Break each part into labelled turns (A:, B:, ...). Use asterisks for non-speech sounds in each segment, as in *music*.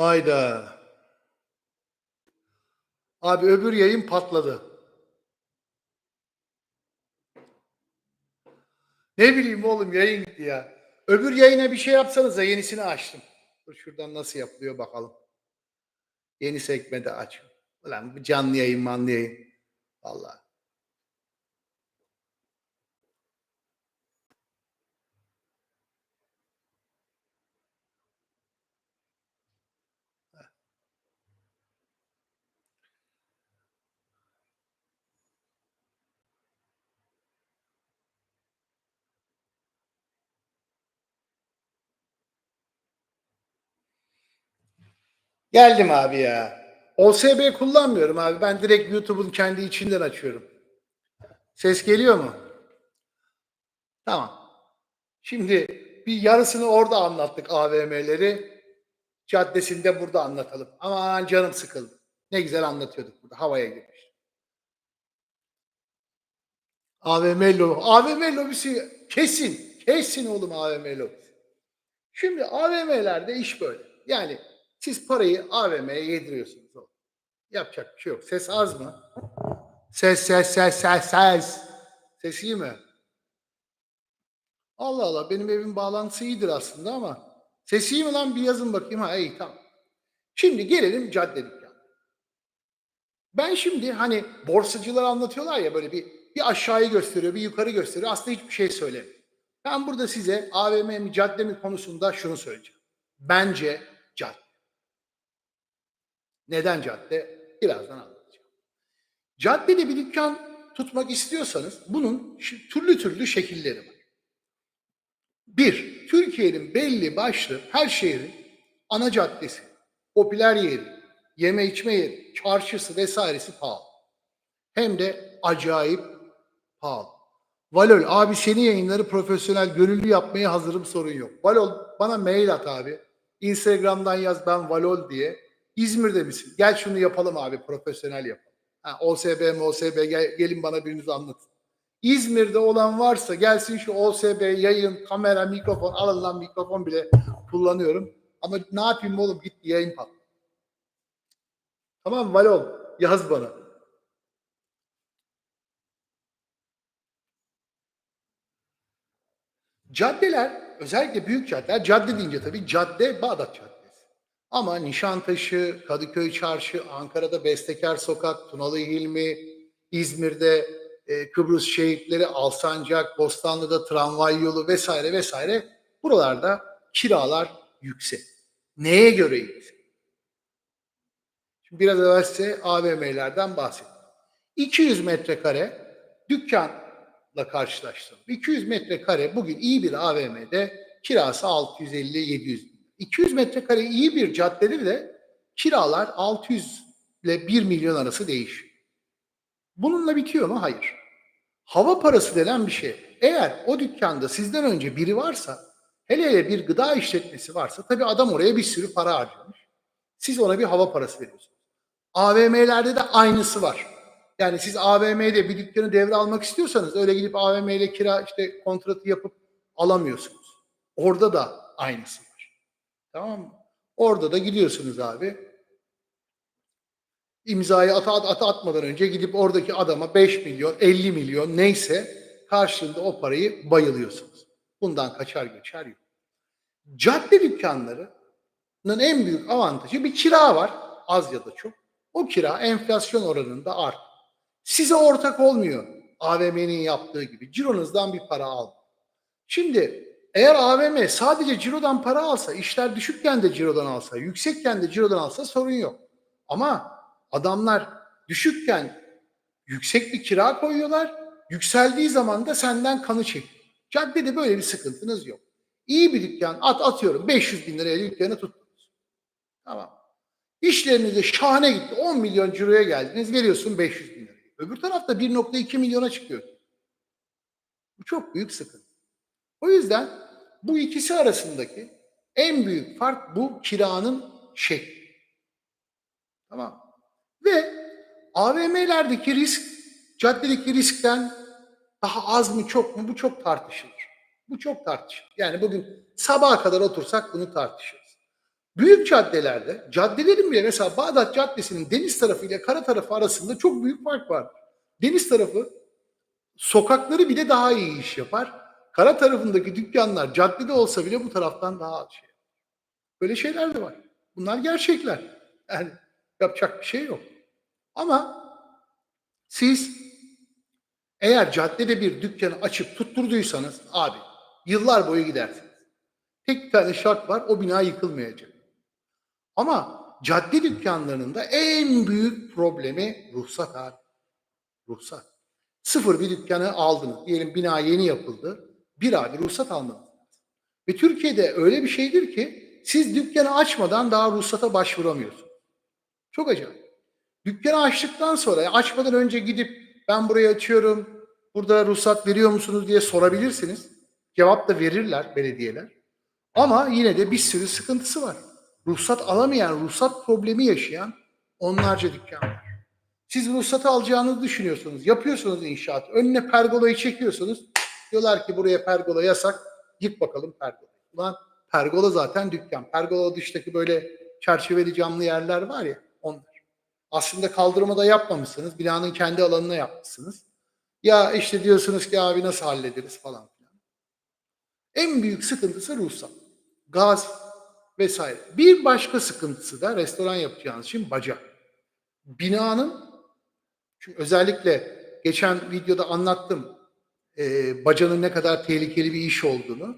A: Hayda. Abi öbür yayın patladı. Ne bileyim oğlum yayın gitti ya. Öbür yayına bir şey yapsanıza yenisini açtım. Dur şuradan nasıl yapılıyor bakalım. Yeni sekmede aç. Ulan bu canlı yayın manlı yayın. Vallahi. Geldim abi ya. OSB kullanmıyorum abi. Ben direkt YouTube'un kendi içinden açıyorum. Ses geliyor mu? Tamam. Şimdi bir yarısını orada anlattık AVM'leri. Caddesinde burada anlatalım. Aman canım sıkıldı. Ne güzel anlatıyorduk burada. Havaya girmiş. AVM lobi. AVM lobisi kesin. Kesin oğlum AVM lobisi. Şimdi AVM'lerde iş böyle. Yani siz parayı AVM'ye yediriyorsunuz. Yapacak bir şey yok. Ses az mı? Ses ses ses ses ses. Ses iyi mi? Allah Allah benim evin bağlantısı iyidir aslında ama ses iyi mi lan bir yazın bakayım. Ha iyi tamam. Şimdi gelelim cadde dükkanı. Ben şimdi hani borsacılar anlatıyorlar ya böyle bir bir aşağıyı gösteriyor, bir yukarı gösteriyor. Aslında hiçbir şey söylemiyor. Ben burada size AVM mi cadde mi konusunda şunu söyleyeceğim. Bence cadde. Neden cadde? Birazdan anlatacağım. Caddede bir dükkan tutmak istiyorsanız bunun türlü türlü şekilleri var. Bir, Türkiye'nin belli başlı her şehrin ana caddesi, popüler yeri, yeme içme yeri, çarşısı vesairesi pahalı. Hem de acayip pahalı. Valol abi seni yayınları profesyonel gönüllü yapmaya hazırım sorun yok. Valol bana mail at abi. Instagram'dan yaz ben Valol diye. İzmir'de misin? Gel şunu yapalım abi profesyonel yapalım. Ha, OSB MOSB gel, gelin bana biriniz anlatın. İzmir'de olan varsa gelsin şu OSB yayın, kamera, mikrofon alın mikrofon bile kullanıyorum. Ama ne yapayım oğlum git yayın pat. Tamam Valol yaz bana. Caddeler, özellikle büyük caddeler, cadde deyince tabii cadde Bağdat Caddesi. Ama Nişantaşı, Kadıköy Çarşı, Ankara'da Bestekar Sokak, Tunalı Hilmi, İzmir'de e, Kıbrıs Şehitleri, Alsancak, Bostanlı'da tramvay yolu vesaire vesaire buralarda kiralar yüksek. Neye göre yüksek? Biraz evvel size AVM'lerden bahsettim. 200 metrekare dükkanla karşılaştırdım. 200 metrekare bugün iyi bir AVM'de kirası 650-700 bin. 200 metrekare iyi bir caddede de kiralar 600 ile 1 milyon arası değişiyor. Bununla bitiyor mu? Hayır. Hava parası denen bir şey. Eğer o dükkanda sizden önce biri varsa, hele hele bir gıda işletmesi varsa, tabii adam oraya bir sürü para harcamış. Siz ona bir hava parası veriyorsunuz. AVM'lerde de aynısı var. Yani siz AVM'de bir dükkanı devralmak istiyorsanız öyle gidip AVM ile kira işte kontratı yapıp alamıyorsunuz. Orada da aynısı. Tamam? Orada da gidiyorsunuz abi. İmzayı ata, at, ata atmadan önce gidip oradaki adama 5 milyon, 50 milyon neyse karşılığında o parayı bayılıyorsunuz. Bundan kaçar geçer yok. Cadde dükkanlarının en büyük avantajı bir kira var. Az ya da çok. O kira enflasyon oranında art. Size ortak olmuyor AVM'nin yaptığı gibi. Cironuzdan bir para al. Şimdi eğer AVM sadece cirodan para alsa, işler düşükken de cirodan alsa, yüksekken de cirodan alsa sorun yok. Ama adamlar düşükken yüksek bir kira koyuyorlar, yükseldiği zaman da senden kanı çekiyor. Caddede böyle bir sıkıntınız yok. İyi bir dükkan at atıyorum 500 bin liraya dükkanı tuttunuz. Tamam. İşleriniz de şahane gitti. 10 milyon ciroya geldiniz. Veriyorsun 500 bin lirayı. Öbür tarafta 1.2 milyona çıkıyor. Bu çok büyük sıkıntı. O yüzden bu ikisi arasındaki en büyük fark bu kiranın şekli. Tamam. Ve AVM'lerdeki risk caddedeki riskten daha az mı çok mu bu çok tartışılır. Bu çok tartışılır. Yani bugün sabaha kadar otursak bunu tartışırız. Büyük caddelerde, caddelerin bile mesela Bağdat Caddesi'nin deniz tarafı ile kara tarafı arasında çok büyük fark var. Deniz tarafı sokakları bile daha iyi iş yapar. Kara tarafındaki dükkanlar caddede olsa bile bu taraftan daha az şey. Böyle şeyler de var. Bunlar gerçekler. Yani yapacak bir şey yok. Ama siz eğer caddede bir dükkanı açıp tutturduysanız abi yıllar boyu gidersiniz. Tek bir tane şart var o bina yıkılmayacak. Ama cadde dükkanlarının da en büyük problemi ruhsat abi. Ruhsat. Sıfır bir dükkanı aldınız. Diyelim bina yeni yapıldı. Bir abi ruhsat almanız lazım. Ve Türkiye'de öyle bir şeydir ki siz dükkanı açmadan daha ruhsata başvuramıyorsunuz. Çok acayip. Dükkanı açtıktan sonra açmadan önce gidip ben burayı açıyorum, burada ruhsat veriyor musunuz diye sorabilirsiniz. Cevap da verirler belediyeler. Ama yine de bir sürü sıkıntısı var. Ruhsat alamayan, ruhsat problemi yaşayan onlarca dükkan var. Siz ruhsatı alacağınızı düşünüyorsunuz. Yapıyorsunuz inşaat. Önüne pergolayı çekiyorsunuz. Diyorlar ki buraya pergola yasak. Yık bakalım pergola. Ulan pergola zaten dükkan. Pergola dıştaki böyle çerçeveli camlı yerler var ya onlar. Aslında kaldırmada yapmamışsınız. Binanın kendi alanına yapmışsınız. Ya işte diyorsunuz ki abi nasıl hallederiz falan filan. En büyük sıkıntısı ruhsat. Gaz vesaire. Bir başka sıkıntısı da restoran yapacağınız için baca. Binanın çünkü özellikle geçen videoda anlattım e, bacanın ne kadar tehlikeli bir iş olduğunu.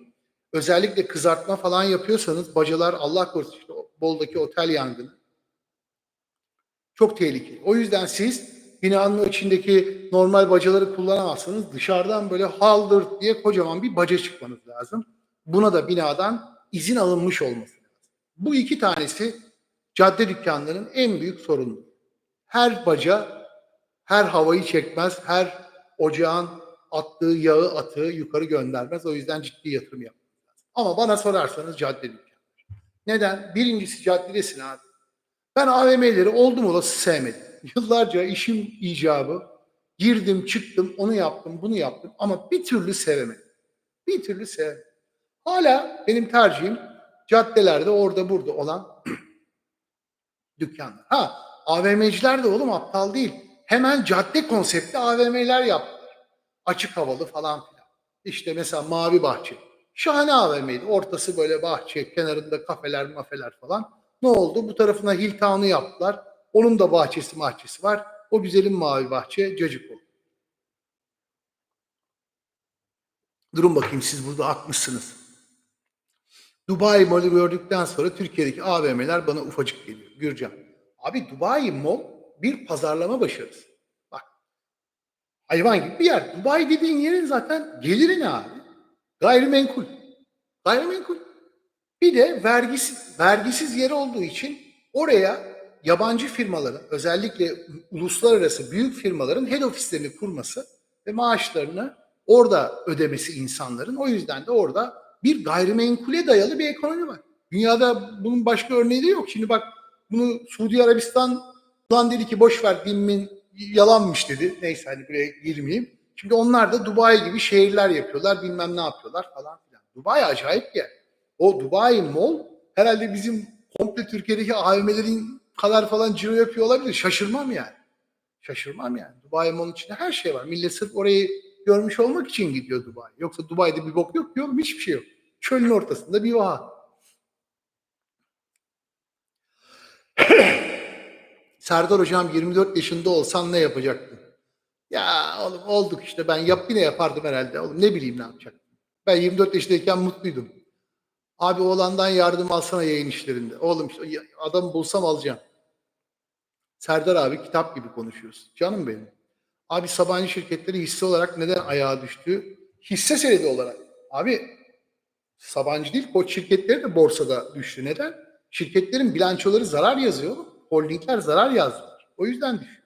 A: Özellikle kızartma falan yapıyorsanız bacalar Allah korusun işte Bol'daki otel yangını çok tehlikeli. O yüzden siz binanın içindeki normal bacaları kullanamazsınız. Dışarıdan böyle haldır diye kocaman bir baca çıkmanız lazım. Buna da binadan izin alınmış olması lazım. Bu iki tanesi cadde dükkanlarının en büyük sorunu. Her baca her havayı çekmez, her ocağın attığı yağı atığı yukarı göndermez. O yüzden ciddi yatırım yapmak lazım. Ama bana sorarsanız cadde dükkanları. Neden? Birincisi caddedesin abi. Ben AVM'leri oldum olası sevmedim. Yıllarca işim icabı girdim çıktım onu yaptım bunu yaptım ama bir türlü sevemedim. Bir türlü sevemedim. Hala benim tercihim caddelerde orada burada olan *clears throat* dükkanlar. Ha AVM'ciler de oğlum aptal değil. Hemen cadde konseptli AVM'ler yaptılar. Açık havalı falan filan. İşte mesela Mavi Bahçe. Şahane AVM'ydi. Ortası böyle bahçe, kenarında kafeler, mafeler falan. Ne oldu? Bu tarafına Hilltown'u yaptılar. Onun da bahçesi mahçesi var. O güzelim mavi bahçe cacık oldu. Durun bakayım siz burada haklısınız. Dubai Mall'ı gördükten sonra Türkiye'deki AVM'ler bana ufacık geliyor. Gürcan. Abi Dubai Mall bir pazarlama başarısı. Hayvan gibi bir yer. Dubai dediğin yerin zaten geliri ne abi? Gayrimenkul. Gayrimenkul. Bir de vergisiz, vergisiz yer olduğu için oraya yabancı firmaların özellikle uluslararası büyük firmaların head ofislerini kurması ve maaşlarını orada ödemesi insanların. O yüzden de orada bir gayrimenkule dayalı bir ekonomi var. Dünyada bunun başka örneği de yok. Şimdi bak bunu Suudi Arabistan'dan dedi ki boş ver dinimin yalanmış dedi. Neyse hani buraya girmeyeyim. Şimdi onlar da Dubai gibi şehirler yapıyorlar bilmem ne yapıyorlar falan filan. Dubai acayip yer. O Dubai Mall herhalde bizim komple Türkiye'deki AVM'lerin kadar falan ciro yapıyor olabilir. Şaşırmam yani. Şaşırmam yani. Dubai Mall'un içinde her şey var. Millet sırf orayı görmüş olmak için gidiyor Dubai. Yoksa Dubai'de bir bok yok diyorum. Hiçbir şey yok. Çölün ortasında bir vaha. *clears throat* Serdar hocam 24 yaşında olsan ne yapacaktın? Ya oğlum olduk işte ben yap yine yapardım herhalde. Oğlum ne bileyim ne yapacaktım. Ben 24 yaşındayken mutluydum. Abi oğlandan yardım alsana yayın işlerinde. Oğlum işte adamı bulsam alacağım. Serdar abi kitap gibi konuşuyoruz. Canım benim. Abi Sabancı şirketleri hisse olarak neden ayağa düştü? Hisse senedi olarak. Abi Sabancı değil koç şirketleri de borsada düştü. Neden? Şirketlerin bilançoları zarar yazıyor. Holdingler zarar yazdılar. O yüzden düşüyor.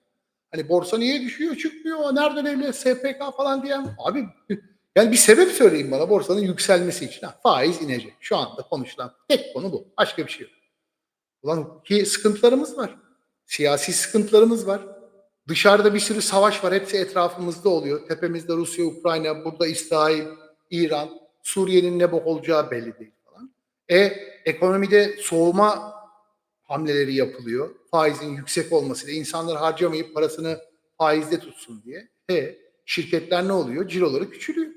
A: Hani borsa niye düşüyor? Çıkmıyor. Nereden evli? SPK falan diyen. Abi *laughs* yani bir sebep söyleyin bana borsanın yükselmesi için. Ha, faiz inecek. Şu anda konuşulan tek konu bu. Başka bir şey yok. Ulan ki sıkıntılarımız var. Siyasi sıkıntılarımız var. Dışarıda bir sürü savaş var. Hepsi etrafımızda oluyor. Tepemizde Rusya, Ukrayna, burada İsrail, İran, Suriye'nin ne bok olacağı belli değil falan. E ekonomide soğuma hamleleri yapılıyor. Faizin yüksek olmasıyla insanlar harcamayıp parasını faizde tutsun diye. E şirketler ne oluyor? Ciroları küçülüyor.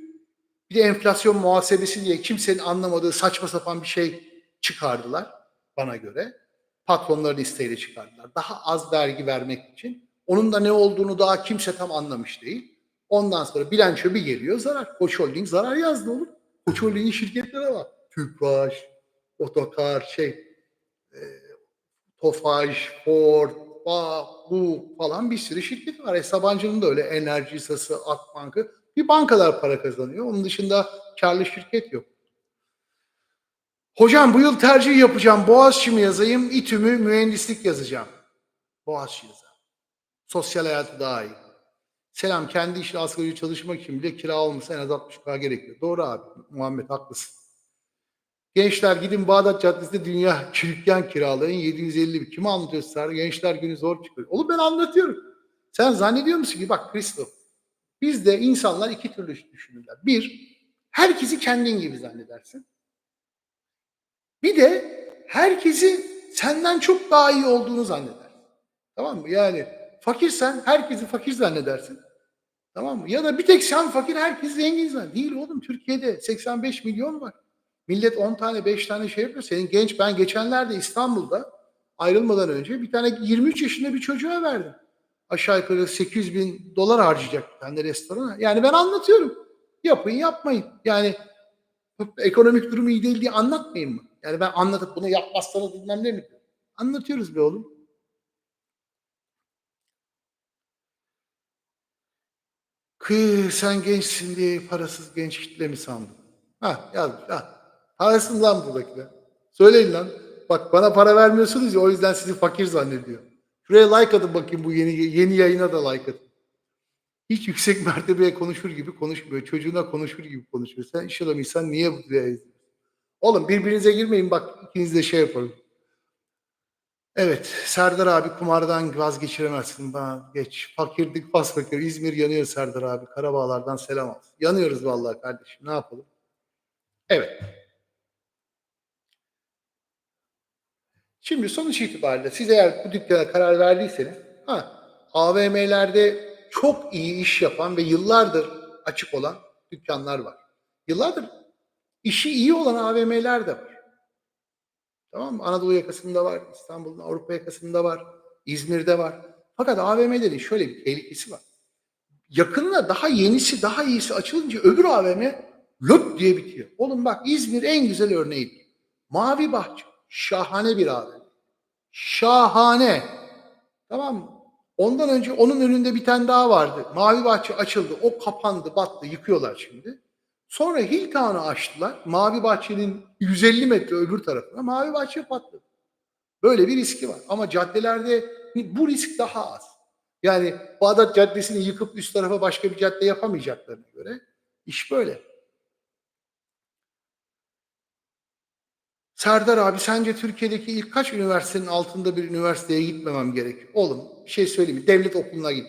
A: Bir de enflasyon muhasebesi diye kimsenin anlamadığı saçma sapan bir şey çıkardılar bana göre. Patronların isteğiyle çıkardılar. Daha az vergi vermek için. Onun da ne olduğunu daha kimse tam anlamış değil. Ondan sonra bilanço bir geliyor zarar. Koç Holding zarar yazdı olur. Koç Holding'in şirketlere bak. Tüpraş, Otokar, şey, e, Tofaş, Ford, Bağ, bu falan bir sürü şirket var. E, Sabancı'nın da öyle Enerji Hisası, Akbank'ı. Bir bankalar para kazanıyor. Onun dışında karlı şirket yok. Hocam bu yıl tercih yapacağım. Boğaziçi mi yazayım, İTÜ mü, mühendislik yazacağım. Boğaziçi yazarım. Sosyal hayatı daha iyi. Selam kendi işle asgari çalışmak için bile kira olmasa en az 60k gerekiyor. Doğru abi Muhammed haklısın. Gençler gidin Bağdat Caddesi'nde dünya dükkan kiralayın 750 bin. Kime anlatıyorsun? Gençler günü zor çıkıyor. Oğlum ben anlatıyorum. Sen zannediyor musun ki bak Kristof bizde insanlar iki türlü düşünürler. Bir, herkesi kendin gibi zannedersin. Bir de herkesi senden çok daha iyi olduğunu zannedersin. Tamam mı? Yani fakirsen herkesi fakir zannedersin. Tamam mı? Ya da bir tek sen fakir herkes zengin zanneder. Değil oğlum Türkiye'de 85 milyon var. Millet 10 tane 5 tane şey yapıyor. Senin genç ben geçenlerde İstanbul'da ayrılmadan önce bir tane 23 yaşında bir çocuğa verdim. Aşağı yukarı 800 bin dolar harcayacak bir tane restorana. Yani ben anlatıyorum. Yapın yapmayın. Yani ekonomik durumu iyi değil diye anlatmayayım mı? Yani ben anlatıp bunu yapmazsanız bilmem ne mi? Anlatıyoruz be oğlum. Kı sen gençsin diye parasız genç kitle mi sandın? Ha yazmış ha. Parasız lan buradakiler. Söyleyin lan. Bak bana para vermiyorsunuz ya o yüzden sizi fakir zannediyor. Şuraya like atın bakayım bu yeni yeni yayına da like atın. Hiç yüksek *laughs* mertebeye konuşur gibi konuşmuyor. Çocuğuna konuşur gibi konuşuyor. Sen iş adamıysan niye bu? Oğlum birbirinize girmeyin bak ikiniz de şey yapalım. Evet Serdar abi kumardan vazgeçiremezsin. Bana geç. Fakirdik pas fakir. İzmir yanıyor Serdar abi. Karabağlardan selam olsun. Yanıyoruz vallahi kardeşim. Ne yapalım? Evet. Şimdi sonuç itibariyle siz eğer bu dükkana karar verdiyseniz ha, AVM'lerde çok iyi iş yapan ve yıllardır açık olan dükkanlar var. Yıllardır işi iyi olan AVM'ler de var. Tamam mı? Anadolu yakasında var, İstanbul'un Avrupa yakasında var, İzmir'de var. Fakat AVM'lerin şöyle bir tehlikesi var. Yakınına daha yenisi, daha iyisi açılınca öbür AVM löp diye bitiyor. Oğlum bak İzmir en güzel örneği. Mavi Bahçe. Şahane bir AVM. Şahane. Tamam mı? Ondan önce onun önünde bir tane daha vardı. Mavi Bahçe açıldı. O kapandı, battı. Yıkıyorlar şimdi. Sonra Hilltown'u açtılar. Mavi Bahçe'nin 150 metre öbür tarafına Mavi Bahçe patladı. Böyle bir riski var. Ama caddelerde bu risk daha az. Yani Bağdat Caddesi'ni yıkıp üst tarafa başka bir cadde yapamayacaklarına göre iş böyle. Serdar abi sence Türkiye'deki ilk kaç üniversitenin altında bir üniversiteye gitmemem gerekiyor? Oğlum bir şey söyleyeyim? Devlet okuluna git.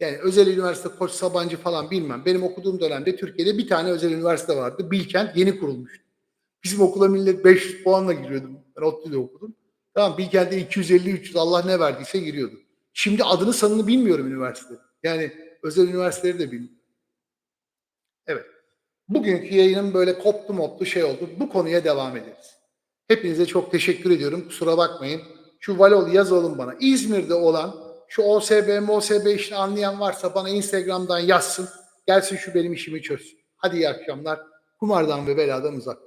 A: Yani özel üniversite Koç Sabancı falan bilmem. Benim okuduğum dönemde Türkiye'de bir tane özel üniversite vardı. Bilkent yeni kurulmuştu. Bizim okula millet 500 puanla giriyordu. Ben ODTÜ'de okudum. Tamam Bilkent'te 250-300 Allah ne verdiyse giriyordu. Şimdi adını sanını bilmiyorum üniversite. Yani özel üniversiteleri de bilmiyorum. Evet. Bugünkü yayının böyle koptu moptu şey oldu. Bu konuya devam ederiz. Hepinize çok teşekkür ediyorum. Kusura bakmayın. Şu Valol yaz oğlum bana. İzmir'de olan şu OSB, MOSB işini anlayan varsa bana Instagram'dan yazsın. Gelsin şu benim işimi çözsün. Hadi iyi akşamlar. Kumardan ve beladan uzak.